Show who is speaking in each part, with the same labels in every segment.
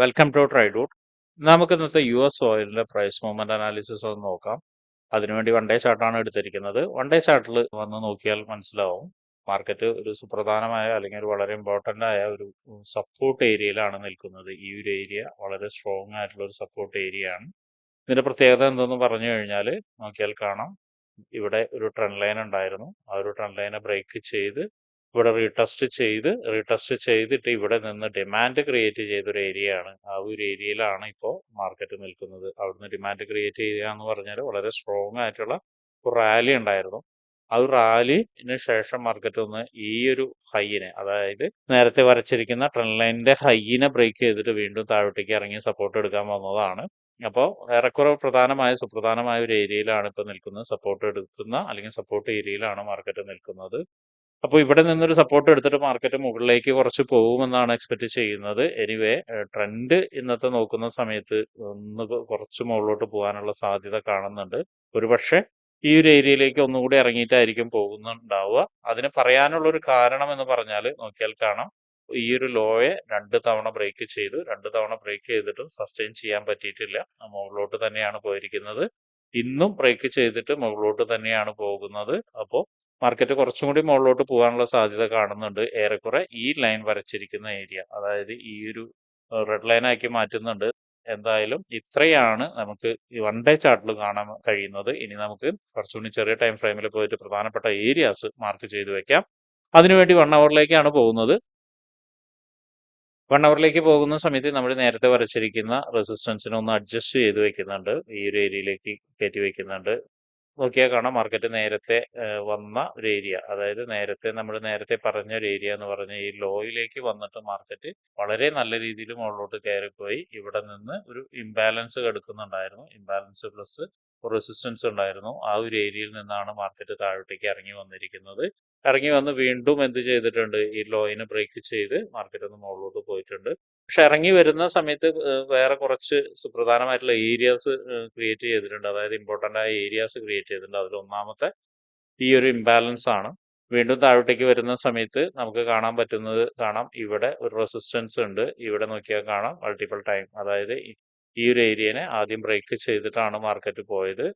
Speaker 1: Welcome to ട്രൈഡൂട്ട് നമുക്ക് ഇന്നത്തെ യു എസ് ഓയിലിന്റെ പ്രൈസ് മൂവ്മെന്റ് അനാലിസിസ് ഒന്ന് നോക്കാം. അതിനുവേണ്ടി വൺ ഡേ ചാർട്ടാണ് എടുത്തിരിക്കുന്നത്. വൺ ഡേ ചാർട്ടിൽ വന്ന് നോക്കിയാൽ മനസ്സിലാവും. മാർക്കറ്റ് ഒരു സുപ്രധാനമായ അല്ലെങ്കിൽ ഒരു വളരെ ഇമ്പോർട്ടന്റ് ആയ ഒരു സപ്പോർട്ട് ഏരിയയിലാണ് നിൽക്കുന്നത്. ഈ ഒരു ഏരിയ വളരെ സ്ട്രോങ് ആയിട്ടുള്ള ഒരു സപ്പോർട്ട് ഏരിയ ആണ്. ഇതിന്റെ പ്രത്യേകത എന്തെന്ന് പറഞ്ഞു കഴിഞ്ഞാൽ നോക്കിയാൽ കാണാം. ഇവിടെ ഒരു ട്രെൻഡ് ലൈൻ ഉണ്ടായിരുന്നു. ആ ഒരു ട്രെൻഡ് ലൈനെ ബ്രേക്ക് ചെയ്ത് ഇവിടെ റീടെസ്റ്റ് ചെയ്ത് റീടെസ്റ്റ് ചെയ്തിട്ട് ഇവിടെ നിന്ന് ഡിമാൻഡ് ക്രിയേറ്റ് ചെയ്ത ഒരു ഏരിയ ആണ്. ആ ഒരു ഏരിയയിലാണ് ഇപ്പോൾ മാർക്കറ്റ് നിൽക്കുന്നത്. അവിടുന്ന് ഡിമാൻഡ് ക്രിയേറ്റ് ചെയ്യുക എന്ന് പറഞ്ഞാൽ വളരെ സ്ട്രോങ് ആയിട്ടുള്ള ഒരു റാലി ഉണ്ടായിരുന്നു. ആ ഒരു റാലിന് ശേഷം മാർക്കറ്റ് ഒന്ന് ഈ ഒരു ഹൈയിനെ അതായത് നേരത്തെ വരച്ചിരിക്കുന്ന ട്രെൻഡ് ലൈനിന്റെ ഹൈയിനെ ബ്രേക്ക് ചെയ്തിട്ട് വീണ്ടും താഴോട്ടേക്ക് ഇറങ്ങി സപ്പോർട്ട് എടുക്കാൻ വന്നതാണ്. അപ്പോൾ ഏറെക്കുറെ പ്രധാനമായ സുപ്രധാനമായ ഒരു ഏരിയയിലാണ് ഇപ്പോൾ നിൽക്കുന്നത്. സപ്പോർട്ട് എടുക്കുന്ന അല്ലെങ്കിൽ സപ്പോർട്ട് ഏരിയയിലാണ് മാർക്കറ്റ് നിൽക്കുന്നത്. അപ്പോൾ ഇവിടെ നിന്നൊരു സപ്പോർട്ട് എടുത്തിട്ട് മാർക്കറ്റ് മുകളിലേക്ക് കുറച്ച് പോകുമെന്നാണ് എക്സ്പെക്ട് ചെയ്യുന്നത്. എനിവേ ട്രെൻഡ് ഇന്നത്തെ നോക്കുന്ന സമയത്ത് ഒന്ന് കുറച്ച് മുകളിലോട്ട് പോകാനുള്ള സാധ്യത കാണുന്നുണ്ട്. ഒരുപക്ഷെ ഈ ഒരു ഏരിയയിലേക്ക് ഒന്നുകൂടി ഇറങ്ങിയിട്ടായിരിക്കും പോകുന്നുണ്ടാവുക. അതിന് പറയാനുള്ള ഒരു കാരണം എന്ന് പറഞ്ഞാൽ നോക്കിയാൽ കാണാം. ഈ ഒരു ലോയെ രണ്ട് തവണ ബ്രേക്ക് ചെയ്തു. രണ്ട് തവണ ബ്രേക്ക് ചെയ്തിട്ടും സസ്റ്റെയിൻ ചെയ്യാൻ പറ്റിയിട്ടില്ല. മുകളിലോട്ട് തന്നെയാണ് പോയിരിക്കുന്നത്. ഇന്നും ബ്രേക്ക് ചെയ്തിട്ട് മുകളിലോട്ട് തന്നെയാണ് പോകുന്നത്. അപ്പോൾ മാർക്കറ്റ് കുറച്ചും കൂടി മുകളിലോട്ട് പോകാനുള്ള സാധ്യത കാണുന്നുണ്ട്. ഏറെക്കുറെ ഈ ലൈൻ വരച്ചിരിക്കുന്ന ഏരിയ അതായത് ഈ ഒരു റെഡ് ലൈൻ ആക്കി മാറ്റുന്നുണ്ട്. എന്തായാലും ഇത്രയാണ് നമുക്ക് വൺ ഡേ ചാർട്ടിൽ കാണാൻ കഴിയുന്നത്. ഇനി നമുക്ക് കുറച്ചുകൂടി ചെറിയ ടൈം ഫ്രെയിമിൽ പോയിട്ട് പ്രധാനപ്പെട്ട ഏരിയാസ് മാർക്ക് ചെയ്ത് വെക്കാം. അതിനുവേണ്ടി വൺ അവറിലേക്കാണ് പോകുന്നത്. വൺ അവറിലേക്ക് പോകുന്ന സമയത്ത് നമ്മൾ നേരത്തെ വരച്ചിരിക്കുന്ന റെസിസ്റ്റൻസിനെ ഒന്ന് അഡ്ജസ്റ്റ് ചെയ്ത് വെക്കുന്നുണ്ട്. ഈ ഒരു ഏരിയയിലേക്ക് കയറ്റി വെക്കുന്നുണ്ട്. നോക്കിയാൽ കാണാം. മാർക്കറ്റ് നേരത്തെ വന്ന ഒരു ഏരിയ. അതായത് നേരത്തെ നമ്മൾ നേരത്തെ പറഞ്ഞ ഒരു ഏരിയ എന്ന് പറഞ്ഞ ഈ ലോയിലേക്ക് വന്നിട്ട് മാർക്കറ്റ് വളരെ നല്ല രീതിയിൽ മുകളിലോട്ട് കയറിപ്പോയി. ഇവിടെ നിന്ന് ഒരു ഇംബാലൻസ് എടുക്കുന്നുണ്ടായിരുന്നു ഇംബാലൻസ് പ്ലസ് റെസിസ്റ്റൻസ് ഉണ്ടായിരുന്നു. ആ ഒരു ഏരിയയിൽ നിന്നാണ് മാർക്കറ്റ് താഴോട്ടേക്ക് ഇറങ്ങി വന്നിരിക്കുന്നത്. ഇറങ്ങി വന്ന് വീണ്ടും എന്ത് ചെയ്തിട്ടുണ്ട്? ഈ ലോയിനെ ബ്രേക്ക് ചെയ്ത് മാർക്കറ്റ് ഒന്ന് മുകളിലോട്ട് പോയിട്ടുണ്ട്. പക്ഷെ ഇറങ്ങി വരുന്ന സമയത്ത് വേറെ കുറച്ച് സുപ്രധാനമായിട്ടുള്ള ഏരിയാസ് ക്രിയേറ്റ് ചെയ്തിട്ടുണ്ട്. അതായത് ഇമ്പോർട്ടന്റ് ആയ ഏരിയാസ് ക്രിയേറ്റ് ചെയ്തിട്ടുണ്ട്. അതിൽ ഒന്നാമത്തെ ഈ ഒരു ഇംബാലൻസ് ആണ്. വീണ്ടും താഴോട്ടേക്ക് വരുന്ന സമയത്ത് നമുക്ക് കാണാൻ പറ്റുന്നത് കാണാം. ഇവിടെ ഒരു റെസിസ്റ്റൻസ് ഉണ്ട്. ഇവിടെ നോക്കിയാൽ കാണാം. മൾട്ടിപ്പിൾ ടൈം അതായത് ഈ ഒരു ഏരിയനെ ആദ്യം ബ്രേക്ക് ചെയ്തിട്ടാണ് മാർക്കറ്റ് പോയത്.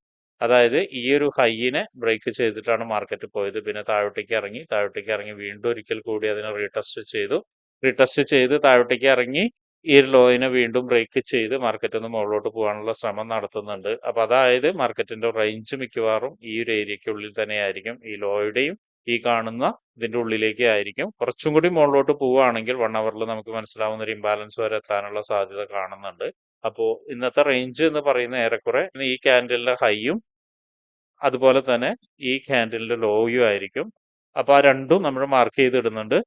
Speaker 1: അതായത് ഈ ഒരു ഹൈയിനെ ബ്രേക്ക് ചെയ്തിട്ടാണ് മാർക്കറ്റ് പോയത്. പിന്നെ താഴോട്ടേക്ക് ഇറങ്ങി താഴോട്ടേക്ക് ഇറങ്ങി വീണ്ടും ഒരിക്കൽ കൂടി അതിനെ റീടെസ്റ്റ് ചെയ്തു. റീടെസ്റ്റ് ചെയ്ത് താഴോട്ടേക്ക് ഇറങ്ങി ഈ ലോയിനെ വീണ്ടും ബ്രേക്ക് ചെയ്ത് മാർക്കറ്റിൽ നിന്ന് മുകളിലോട്ട് പോകാനുള്ള ശ്രമം നടത്തുന്നുണ്ട്. അപ്പൊ അതായത് മാർക്കറ്റിന്റെ റേഞ്ച് മിക്കവാറും ഈ ഒരു ഏരിയക്കുള്ളിൽ തന്നെയായിരിക്കും ഈ ലോയുടെയും ഈ കാണുന്ന ഇതിന്റെ ഉള്ളിലേക്ക് ആയിരിക്കും. കുറച്ചും കൂടി മുകളിലോട്ട് പോവുകയാണെങ്കിൽ വൺ അവറിൽ നമുക്ക് മനസ്സിലാവുന്ന ഒരു ഇംബാലൻസ് വരെ എത്താനുള്ള സാധ്യത കാണുന്നുണ്ട്. അപ്പോൾ ഇന്നത്തെ റേഞ്ച് എന്ന് പറയുന്ന ഏറെക്കുറെ ഈ ക്യാൻഡലിന്റെ ഹൈയും അതുപോലെ തന്നെ ഈ ക്യാൻഡലിന്റെ ലോയും ആയിരിക്കും. അപ്പോൾ ആ രണ്ടും നമ്മൾ മാർക്ക് ചെയ്തിടുന്നുണ്ട്.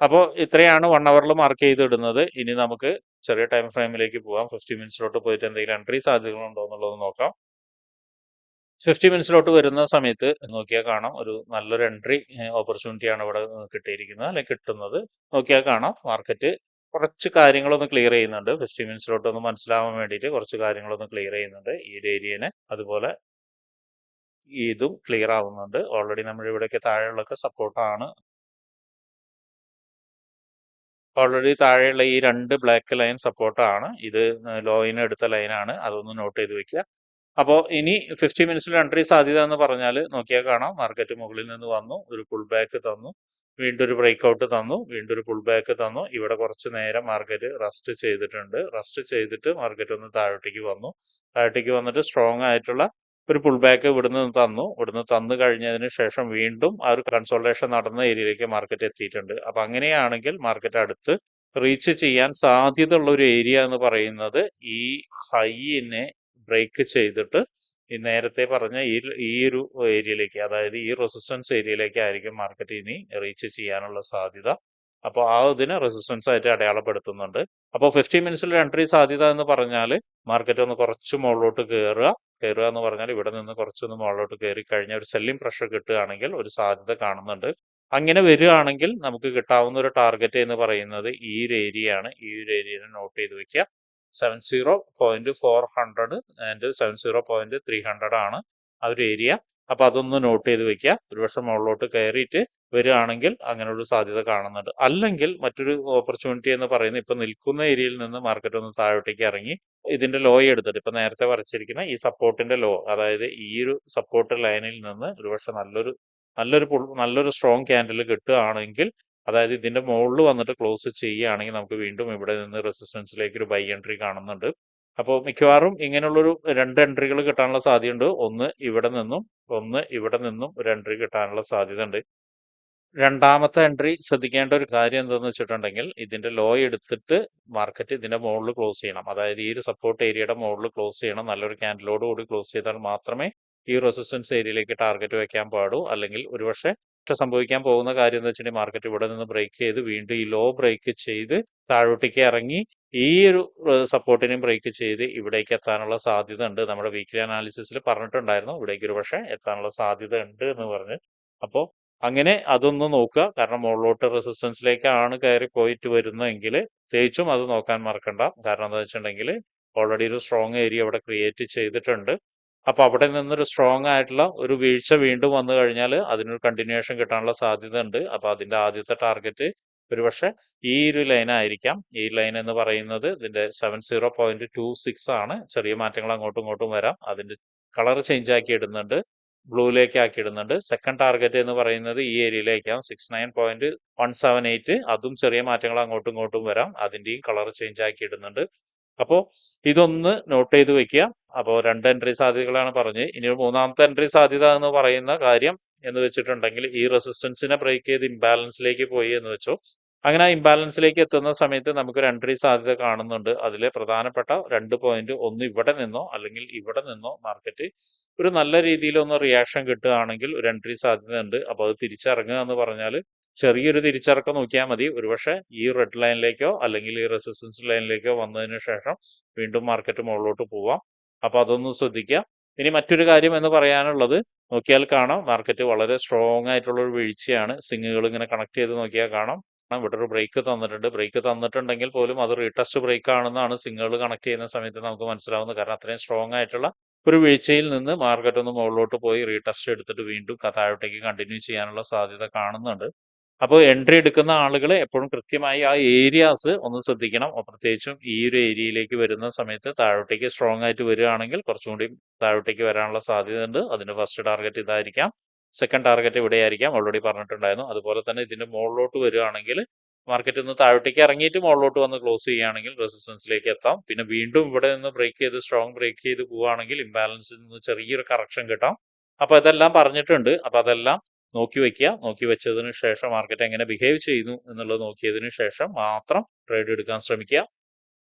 Speaker 1: അപ്പോൾ ഇത്രയാണ് വൺ അവറിൽ മാർക്ക് ചെയ്തിടുന്നത്. ഇനി നമുക്ക് ചെറിയ ടൈം ഫ്രെയിമിലേക്ക് പോകാം ഫിഫ്റ്റി മിനിറ്റ്സിലോട്ട് പോയിട്ട് എന്തെങ്കിലും എൻട്രി സാധ്യതകളുണ്ടോ എന്നുള്ളത് നോക്കാം. ഫിഫ്റ്റി മിനിറ്റ്സിലോട്ട് വരുന്ന സമയത്ത് നോക്കിയാൽ കാണാം. ഒരു നല്ലൊരു എൻട്രി ഓപ്പർച്യൂണിറ്റി ആണ് ഇവിടെ കിട്ടിയിരിക്കുന്നത്. അല്ലെങ്കിൽ കിട്ടുന്നത്. നോക്കിയാൽ കാണാം. മാർക്കറ്റ് കുറച്ച് കാര്യങ്ങളൊന്ന് ക്ലിയർ ചെയ്യുന്നുണ്ട്. ഫിഫ്റ്റി മിനിറ്റ്സിലോട്ട് ഒന്ന് മനസ്സിലാവാൻ വേണ്ടിയിട്ട് കുറച്ച് കാര്യങ്ങളൊന്ന് ക്ലിയർ ചെയ്യുന്നുണ്ട്. ഈ ഒരു ഏരിയനെ അതുപോലെ ഇതും ക്ലിയർ ആവുന്നുണ്ട്. ഓൾറെഡി നമ്മൾ ഇവിടെയൊക്കെ താഴെയുള്ളൊക്കെ സപ്പോർട്ടാണ് ഓൾറെഡി താഴെയുള്ള ഈ രണ്ട് ബ്ലാക്ക് ലൈൻ സപ്പോർട്ടാണ് ഇത് ലോയിന് എടുത്ത ലൈനാണ് അതൊന്ന് നോട്ട് ചെയ്ത് വെക്കുക. അപ്പോൾ ഇനി ഫിഫ്റ്റി മിനിറ്റ്സിൽ എൻട്രി സാധ്യത എന്ന് പറഞ്ഞാൽ നോക്കിയാൽ കാണാം. മാർക്കറ്റ് മുകളിൽ നിന്ന് വന്നു ഒരു പുൾ ബാക്ക് തന്നു വീണ്ടും ഒരു ബ്രേക്ക്ഔട്ട് തന്നു വീണ്ടും ഒരു പുൾ ബാക്ക് തന്നു. ഇവിടെ കുറച്ച് നേരം മാർക്കറ്റ് റസ്റ്റ് ചെയ്തിട്ടുണ്ട്. റസ്റ്റ് ചെയ്തിട്ട് മാർക്കറ്റ് ഒന്ന് താഴോട്ടേക്ക് വന്നു. താഴോട്ടേക്ക് വന്നിട്ട് സ്ട്രോങ് ആയിട്ടുള്ള ഒരു പുൾ ബാക്ക് ഇവിടുന്ന് തന്നു. ഇവിടുന്ന് തന്നു കഴിഞ്ഞതിന് ശേഷം വീണ്ടും ആ ഒരു കൺസോൾട്ടേഷൻ നടന്ന ഏരിയയിലേക്ക് മാർക്കറ്റ് എത്തിയിട്ടുണ്ട്. അപ്പൊ അങ്ങനെയാണെങ്കിൽ മാർക്കറ്റ് അടുത്ത് റീച്ച് ചെയ്യാൻ സാധ്യതയുള്ള ഒരു ഏരിയ എന്ന് പറയുന്നത് ഈ ഹൈനെ ബ്രേക്ക് ചെയ്തിട്ട് ഈ നേരത്തെ പറഞ്ഞ ഈ ഈ ഒരു ഏരിയയിലേക്ക് അതായത് ഈ റെസിസ്റ്റൻസ് ഏരിയയിലേക്ക് ആയിരിക്കും മാർക്കറ്റ് ഇനി റീച്ച് ചെയ്യാനുള്ള സാധ്യത. അപ്പോൾ ആ ഇതിന് റെസിസ്റ്റൻസ് ആയിട്ട് അടയാളപ്പെടുത്തുന്നുണ്ട്. അപ്പോൾ ഫിഫ്റ്റി മിനിറ്റ്സിൽ എൻട്രി സാധ്യത എന്ന് പറഞ്ഞാൽ മാർക്കറ്റ് ഒന്ന് കുറച്ച് മുകളിലോട്ട് കയറുക കയറുക എന്ന് പറഞ്ഞാൽ ഇവിടെ നിന്ന് കുറച്ചൊന്ന് മുകളിലോട്ട് കയറി കഴിഞ്ഞാൽ ഒരു സെല്ലിംഗ് പ്രഷർ കിട്ടുകയാണെങ്കിൽ ഒരു സാധ്യത കാണുന്നുണ്ട്. അങ്ങനെ വരികയാണെങ്കിൽ നമുക്ക് കിട്ടാവുന്ന ഒരു ടാർഗറ്റ് എന്ന് പറയുന്നത് ഈ ഒരു ഏരിയ ആണ്. ഈ ഒരു ഏരിയയിൽ നോട്ട് ചെയ്ത് വെക്കുക. Seven zero point four hundred and seven zero point three hundred ആണ് ആ ഒരു ഏരിയ അപ്പൊ അതൊന്ന് നോട്ട് ചെയ്ത് വെക്കുക. ഒരു വർഷം മുകളിലോട്ട് കയറിയിട്ട് വരികയാണെങ്കിൽ അങ്ങനെ ഒരു സാധ്യത കാണുന്നുണ്ട്. അല്ലെങ്കിൽ മറ്റൊരു ഓപ്പർച്യൂണിറ്റി എന്ന് പറയുന്നത് ഇപ്പൊ നിൽക്കുന്ന ഏരിയയിൽ നിന്ന് മാർക്കറ്റ് ഒന്ന് താഴോട്ടേക്ക് ഇറങ്ങി ഇതിന്റെ ലോ എടുത്തിട്ട് ഇപ്പൊ നേരത്തെ വരച്ചിരിക്കുന്ന ഈ സപ്പോർട്ടിന്റെ ലോ അതായത് ഈ ഒരു സപ്പോർട്ട് ലൈനിൽ നിന്ന് ഒരുപക്ഷെ നല്ലൊരു നല്ലൊരു നല്ലൊരു സ്ട്രോങ് ക്യാൻഡിൽ കിട്ടുകയാണെങ്കിൽ അതായത് ഇതിന്റെ മുകളിൽ വന്നിട്ട് ക്ലോസ് ചെയ്യുകയാണെങ്കിൽ നമുക്ക് വീണ്ടും ഇവിടെ നിന്ന് റെസിസ്റ്റൻസിലേക്ക് ഒരു ബൈ എൻട്രി കാണുന്നുണ്ട്. അപ്പോൾ മിക്കവാറും ഇങ്ങനെയുള്ളൊരു രണ്ട് എൻട്രികൾ കിട്ടാനുള്ള സാധ്യതയുണ്ട്. ഒന്ന് ഇവിടെ നിന്നും ഒന്ന് ഇവിടെ നിന്നും ഒരു എൻട്രി കിട്ടാനുള്ള സാധ്യത ഉണ്ട് രണ്ടാമത്തെ എൻട്രി ശ്രദ്ധിക്കേണ്ട ഒരു കാര്യം എന്താണെന്ന് വെച്ചിട്ടുണ്ടെങ്കിൽ ഇതിന്റെ ലോ എടുത്തിട്ട് മാർക്കറ്റ് ഇതിന്റെ മുകളിൽ ക്ലോസ് ചെയ്യണം. അതായത് ഈ ഒരു സപ്പോർട്ട് ഏരിയയുടെ മുകളിൽ ക്ലോസ് ചെയ്യണം. നല്ലൊരു ക്യാൻഡിലോട് കൂടി ക്ലോസ് ചെയ്താൽ മാത്രമേ ഈ റെസിസ്റ്റൻസ് ഏരിയയിലേക്ക് ടാർഗറ്റ് വെക്കാൻ പാടൂ. അല്ലെങ്കിൽ ഒരുപക്ഷെ പക്ഷെ സംഭവിക്കാൻ പോകുന്ന കാര്യം എന്ന് വെച്ചിട്ടുണ്ടെങ്കിൽ മാർക്കറ്റ് ഇവിടെ നിന്ന് ബ്രേക്ക് ചെയ്ത് വീണ്ടും ഈ ലോ ബ്രേക്ക് ചെയ്ത് താഴോട്ടേക്ക് ഇറങ്ങി ഈ ഒരു സപ്പോർട്ടിനെയും ബ്രേക്ക് ചെയ്ത് ഇവിടേക്ക് എത്താനുള്ള സാധ്യത ഉണ്ട് നമ്മുടെ വീക്ക്ലി അനാലിസിസിൽ പറഞ്ഞിട്ടുണ്ടായിരുന്നു. ഇവിടേക്ക് ഒരു പക്ഷേ എത്താനുള്ള സാധ്യത ഉണ്ട് എന്ന് പറഞ്ഞ്. അപ്പോൾ അങ്ങനെ അതൊന്ന് നോക്കുക. കാരണം മുകളിലോട്ട് റെസിസ്റ്റൻസിലേക്കാണ് കയറി പോയിട്ട് വരുന്നതെങ്കിൽ തേച്ചും അത് നോക്കാൻ മറക്കണ്ട. കാരണം എന്താ വെച്ചിട്ടുണ്ടെങ്കിൽ ഓൾറെഡി ഒരു സ്ട്രോങ് ഏരിയ അവിടെ ക്രിയേറ്റ് ചെയ്തിട്ടുണ്ട്. അപ്പൊ അവിടെ നിന്നൊരു സ്ട്രോങ് ആയിട്ടുള്ള ഒരു വീഴ്ച വീണ്ടും വന്നു കഴിഞ്ഞാൽ അതിനൊരു കണ്ടിന്യൂഷൻ കിട്ടാനുള്ള സാധ്യത ഉണ്ട് അപ്പൊ അതിന്റെ ആദ്യത്തെ ടാർഗറ്റ് ഒരുപക്ഷെ ഈ ഒരു ലൈൻ ആയിരിക്കാം. ഈ ലൈൻ എന്ന് പറയുന്നത് ഇതിന്റെ seven zero point two six ആണ്. ചെറിയ മാറ്റങ്ങൾ അങ്ങോട്ടും ഇങ്ങോട്ടും വരാം. അതിന്റെ കളർ ചേഞ്ച് ആക്കി ഇടുന്നുണ്ട്. ബ്ലൂയിലേക്ക് ആക്കി ഇടുന്നുണ്ട് സെക്കൻഡ് ടാർഗറ്റ് എന്ന് പറയുന്നത് ഈ ഏരിയയിലേക്കാണ് six nine point one seven eight അതും ചെറിയ മാറ്റങ്ങൾ അങ്ങോട്ടും ഇങ്ങോട്ടും വരാം. അതിന്റെയും കളർ ചേഞ്ച് ആക്കി ഇടുന്നുണ്ട് അപ്പോൾ ഇതൊന്ന് നോട്ട് ചെയ്ത് വെക്കുക. അപ്പോൾ രണ്ട് എൻട്രി സാധ്യതകളാണ് പറഞ്ഞ് ഇനി മൂന്നാമത്തെ എൻട്രി സാധ്യത എന്ന് പറയുന്ന കാര്യം എന്ന് വെച്ചിട്ടുണ്ടെങ്കിൽ ഈ റെസിസ്റ്റൻസിനെ ബ്രേക്ക് ചെയ്ത് ഇംബാലൻസിലേക്ക് പോയി എന്ന് വെച്ചോ. അങ്ങനെ ഇംബാലൻസിലേക്ക് എത്തുന്ന സമയത്ത് നമുക്ക് ഒരു എൻട്രി സാധ്യത കാണുന്നുണ്ട്. അതിലെ പ്രധാനപ്പെട്ട രണ്ട് പോയിന്റ് ഒന്ന് ഇവിടെ നിന്നോ അല്ലെങ്കിൽ ഇവിടെ നിന്നോ മാർക്കറ്റ് ഒരു നല്ല രീതിയിൽ ഒന്ന് റിയാക്ഷൻ കിട്ടുകയാണെങ്കിൽ ഒരു എൻട്രി സാധ്യത ഉണ്ട്. അപ്പോൾ അത് തിരിച്ചിറങ്ങുക എന്ന് പറഞ്ഞാൽ ചെറിയൊരു തിരിച്ചിറക്കം നോക്കിയാൽ മതി. ഒരുപക്ഷെ ഈ റെഡ് ലൈനിലേക്കോ അല്ലെങ്കിൽ ഈ റെസിസ്റ്റൻസ് ലൈനിലേക്കോ വന്നതിന് ശേഷം വീണ്ടും മാർക്കറ്റ് മുകളിലോട്ട് പോവാം. അപ്പോൾ അതൊന്ന് ശ്രദ്ധിക്കുക. ഇനി മറ്റൊരു കാര്യം എന്ന് പറയാനുള്ളത് നോക്കിയാൽ കാണാം. മാർക്കറ്റ് വളരെ സ്ട്രോങ് ആയിട്ടുള്ള ഒരു വീഴ്ചയാണ്. സിങ്ങുകൾ ഇങ്ങനെ കണക്ട് ചെയ്ത് നോക്കിയാൽ കാണാം. ഇവിടെ ഒരു ബ്രേക്ക് തന്നിട്ടുണ്ട്. ബ്രേക്ക് തന്നിട്ടുണ്ടെങ്കിൽ പോലും അത് റീടെസ്റ്റ് ബ്രേക്ക് ആണെന്നാണ് സിംഗിൾ കണക്ട് ചെയ്യുന്ന സമയത്ത് നമുക്ക് മനസ്സിലാവുന്നത്. കാരണം അത്രയും സ്ട്രോങ് ആയിട്ടുള്ള ഒരു വീഴ്ചയിൽ നിന്ന് മാർക്കറ്റ് ഒന്ന് മുകളിലോട്ട് പോയി റീടെസ്റ്റ് എടുത്തിട്ട് വീണ്ടും താഴോട്ടേക്ക് കണ്ടിന്യൂ ചെയ്യാനുള്ള സാധ്യത കാണുന്നുണ്ട്. അപ്പോൾ എൻട്രി എടുക്കുന്ന ആളുകൾ എപ്പോഴും കൃത്യമായി ആ ഏരിയാസ് ഒന്ന് ശ്രദ്ധിക്കണം. പ്രത്യേകിച്ചും ഈ ഒരു ഏരിയയിലേക്ക് വരുന്ന സമയത്ത് താഴോട്ടേക്ക് സ്ട്രോങ് ആയിട്ട് വരികയാണെങ്കിൽ കുറച്ചും കൂടി താഴോട്ടേക്ക് വരാനുള്ള സാധ്യതയുണ്ട്. അതിന്റെ ഫസ്റ്റ് ടാർഗറ്റ് ഇതായിരിക്കാം. സെക്കൻഡ് ടാർഗറ്റ് ഇവിടെ ആയിരിക്കാം ഓൾറെഡി പറഞ്ഞിട്ടുണ്ടായിരുന്നു. അതുപോലെ തന്നെ ഇതിന്റെ മുകളിലോട്ട് വരികയാണെങ്കിൽ മാർക്കറ്റ് ഒന്ന് താഴോട്ടേക്ക് ഇറങ്ങിയിട്ട് മുകളിലോട്ട് വന്ന് ക്ലോസ് ചെയ്യുകയാണെങ്കിൽ റെസിസ്റ്റൻസിലേക്ക് എത്താം. പിന്നെ വീണ്ടും ഇവിടെ നിന്ന് ബ്രേക്ക് ചെയ്ത് സ്ട്രോങ് ബ്രേക്ക് ചെയ്ത് പോവുകയാണെങ്കിൽ ഇംബാലൻസിൽ നിന്ന് ചെറിയൊരു കറക്ഷൻ കിട്ടാം. അപ്പോൾ ഇതെല്ലാം പറഞ്ഞിട്ടുണ്ട്. അപ്പോൾ അതെല്ലാം നോക്കി വെക്കുക. നോക്കി വെച്ചതിന് ശേഷം മാർക്കറ്റ് എങ്ങനെ ബിഹേവ് ചെയ്യുന്നു എന്നുള്ളത് നോക്കിയതിന് ശേഷം മാത്രം ട്രേഡ് എടുക്കാൻ ശ്രമിക്കുക.